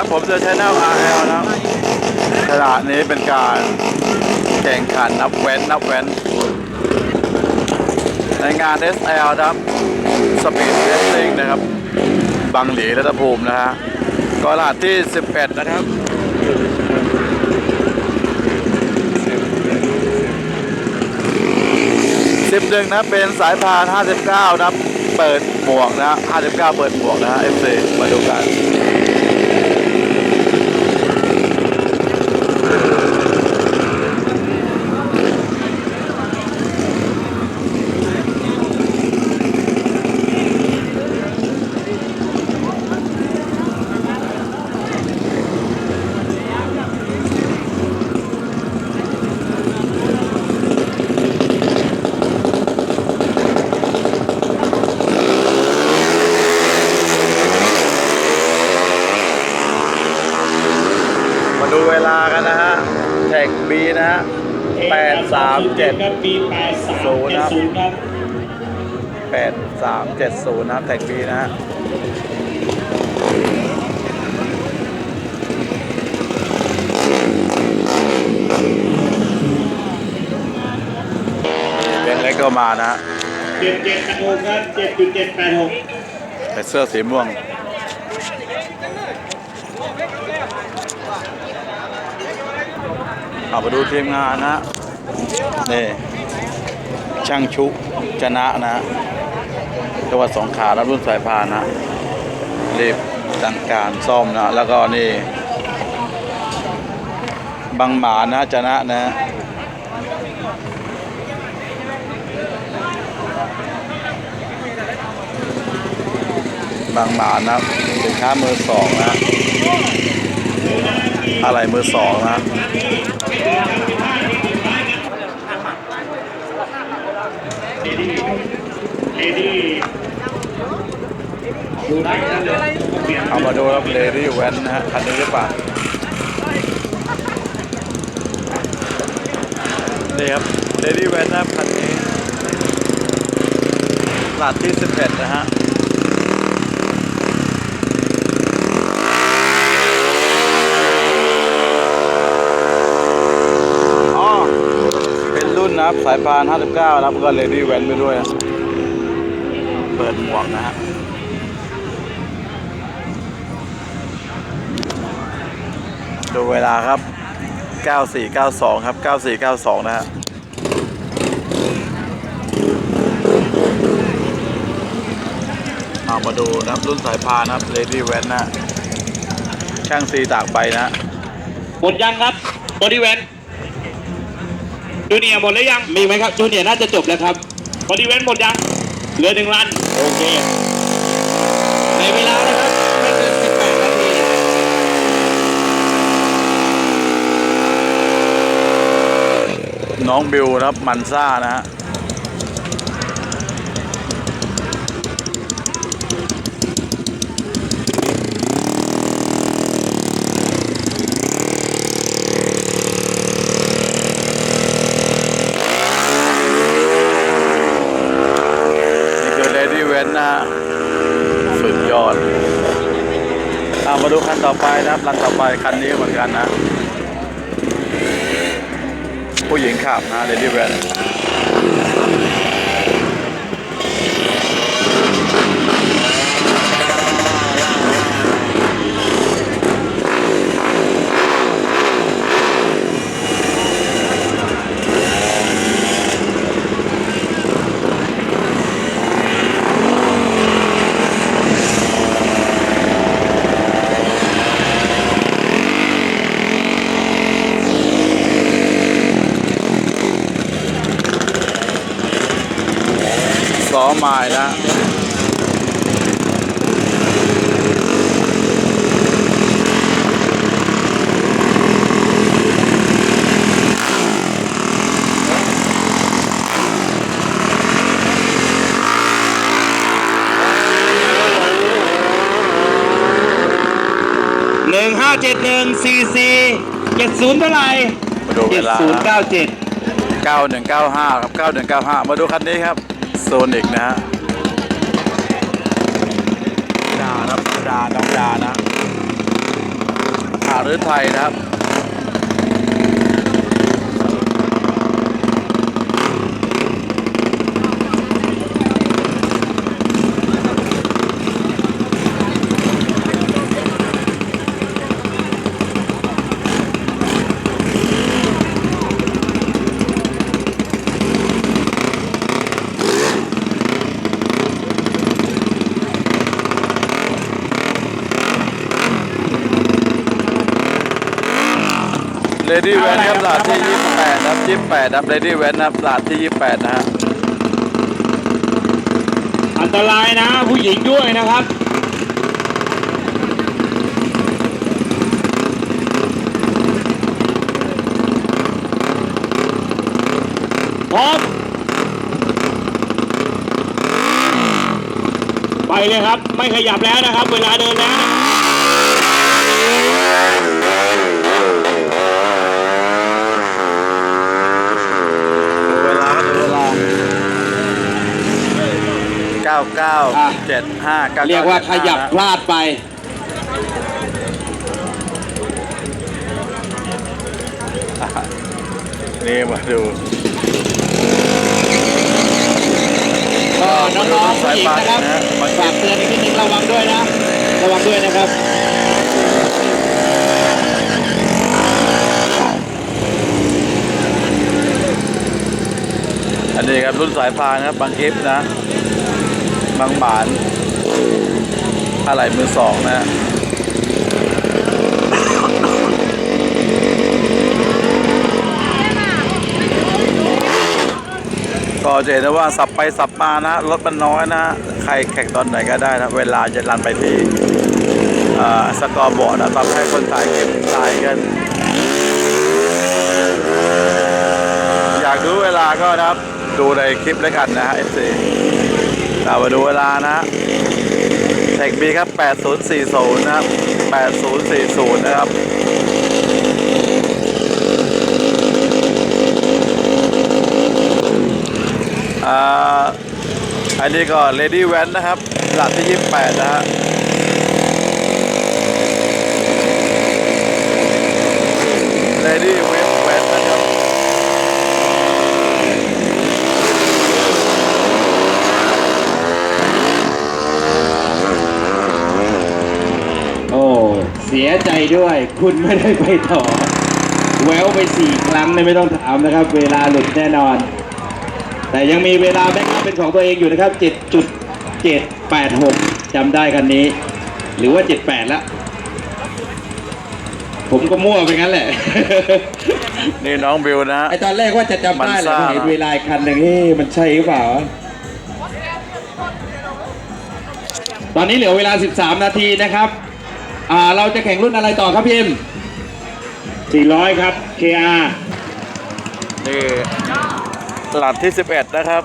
ครับผมจะใช้แนว RL นะครับขณะนี้เป็นการแข่งขันนับแว้นนับแว้น ในงาน SL นะครับสปีดเทสติ้งนะครับ บางหลีรัตภูมินะฮะก็รหัสที่ 11 นะครับสิบหนึ่งนะเป็นสายพาน59 นะเปิดหมวกนะ59 เปิดหมวกนะฮะ FC มาดูกัน มาดูเวลากันนะฮะ แท็ก B นะฮะ8 3 7ครับปีแปดสามศูนย์เจ็คดรับศูนย์ครับ8 3 7 0นะครับแท็ก B นะฮะเป็นเล็กก็มานะฮะเจ็ดเจ็ดแปดหกครับเจ็ดจุดเจ็ดแปดหกใส่เสื้อสีม่วง เอามาดูทีมงานนะนี่ช่างชุชนะนะจังหวัดสงขลาและรุ่นสายพานนะรีบตั้งการซ่อมนะ แล้วก็นี่บางหมานะชนะนะบางหมานะสินค้ามือสองนะ อะไรมือสองนะ เลดี้เลดี้ดูได้นะเลยเปลี่ยน เอามา ดูครับเลดี้แวนนะฮะคันนี้หรือเปล่านี่ครับเลดี้แวนนะคันนี้หลัดที่ 11 นะฮะอ๋อเป็นรุ่นนะครับสายพาน 59 นะครับก็เลดี้แวนไปด้วย เปิดหมวกนะฮะ ดูเวลาครับ 9492 ครับ 9492 นะฮะเอามาดูนะครับรุ่นสายพานนะครับ Lady v a n นะช่างซีตากใบนะหมดยังครับบอดี้แวนจูเนียร์หมดแล้วยังมีไหมครับจูเนียร์น่าจะจบแล้วครับบอดี้แวนหมดยังเหลือหนึ่งรันโอเคในเวลานะครับไม่เกินสิบแปดนาที น้องบิวนะครับมันซ่านะฮะนี่คือ Lady v a n นะฮะสุดยอดเอามาดูคันต่อไปนะครับ คันต่อไปคันนี้เหมือนกันนะ ผู้หญิงขับนะ Lady v a n สอ งไม้นะหนึ่งห้าเจ็ดหนึ่งสี่สี่เจ็ดศูนย์เท่าไหร่มาดูเวเจ็ดลาศูนย์เก้าเจ็ด 9195 ครับ 9195 มาดูคันนี้ครับ โซนิกนะฮะดาครับดาน้องดานะหารือไทยนะครับ เลดี้แวนครับหลาดที่ 28ครับ28ครับเลดี้แวนครับหลาดที่ 28 นะฮะ อันตรายนะผู้หญิงด้วยนะครับ พร้อม ไปเลยครับ ไม่ขยับแล้วนะครับ เวลาเดินแล้ว อะ99 75 99เรียกว่าขยับพลาดไป นี่มาดูก็น้องๆผู้หญิงนะครับสายปานนะฝากเตือนอีกนิดนึงระวังด้วยนะ ระวังด้วยนะครับอันนี้ครับรุ่นสายพานครับบางคลิปนะ บางหมานอะไรมือสองนะก็จะเห็นได้ว่าสับไปสับมานะรถมันน้อยนะ ใครแข่งตอนไหนก็ได้นะเวลาจะรันไปที่สกอร์บอร์ดนะทำให้คนถ่ายเก็บถ่ายกัน อยากดูเวลาก็นะครับ ดูในคลิปแล้วกันนะฮะ FC เรามาดูเวลานะเทคบีครับ 8040 นะครับ 8040 นะครับอันนี้ก็ Lady Van นะครับ หลักที่ 28 นะฮะ Lady Wave Van นะครับ โอ้ เสียใจด้วย คุณไม่ได้ไปต่อ แววไปสี่ครั้งเนี่ยไม่ต้องถามนะครับ เวลาหลุดแน่นอน แต่ยังมีเวลาแบ็กอัพเป็นของตัวเองอยู่นะครับ 7.786จำได้คันนี้ หรือว่า 78แล้วผมก็มั่วไปงั้นแหละ นี่น้องบิวนะฮะ ไอตอนแรกว่าจะจำได้แหละมันซ่า เห็นเวลาอีกคันหนึ่งเอ๊ะมันใช่หรือเปล่า ตอนนี้เหลือเวลา 13 นาทีนะครับ อ่าเราจะแข่งรุ่นอะไรต่อครับพิม400 ครับ KR นี่หลัดที่ 11 นะครับ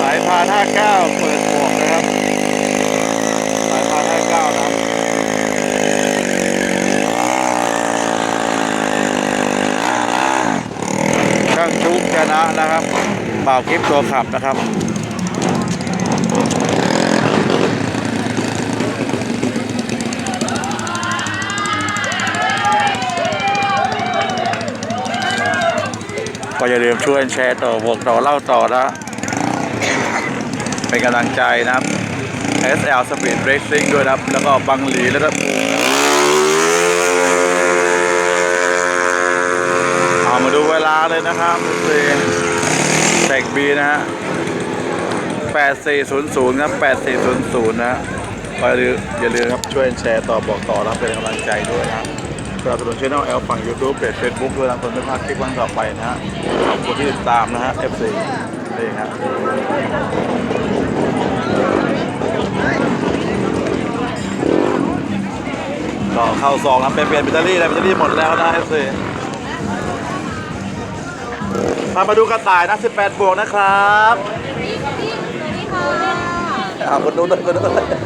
สายพาน59เปิดหมวกนะครับ สายพาน 59 นะครับ ช่างชุกช นะนะครับเบ่าคลิปตัวขับนะครับก็อย่าลืมช่วยแชร์ต่อบอกต่อเล่าต่อนะเป็นกำลังใจนะครับ SL Speed Racing ด้วยนะครับ แล้วก็บังหลีแล้วก็ภูเอามา ดูเวลาเลยนะครับสี่แท็กบีนะฮะ8400ครับ8400นะฮะก็อย่าลืมอย่าลืมครับช่วยแชร์ต่อบอกต่อรับเป็นกำลังใจด้วยนะครับสนับสนุนช่องแอลฝั่ง YouTube เพจ Facebook ด้วยนะคนไม่พลาดคลิปวันต่อไปนะฮะขอบคุณที่ติดตามนะฮะ FC นี่ครับก็เข้าซองครับเปลี่ยนแบตเตอรี่เลยแบตเตอรี่หมดแล้วนะ FC ามาดูกระต่ายนะ 18 บวกนะครับสวัสดีค่ะเอาคนนู้นด้วยคนนู้นด้วย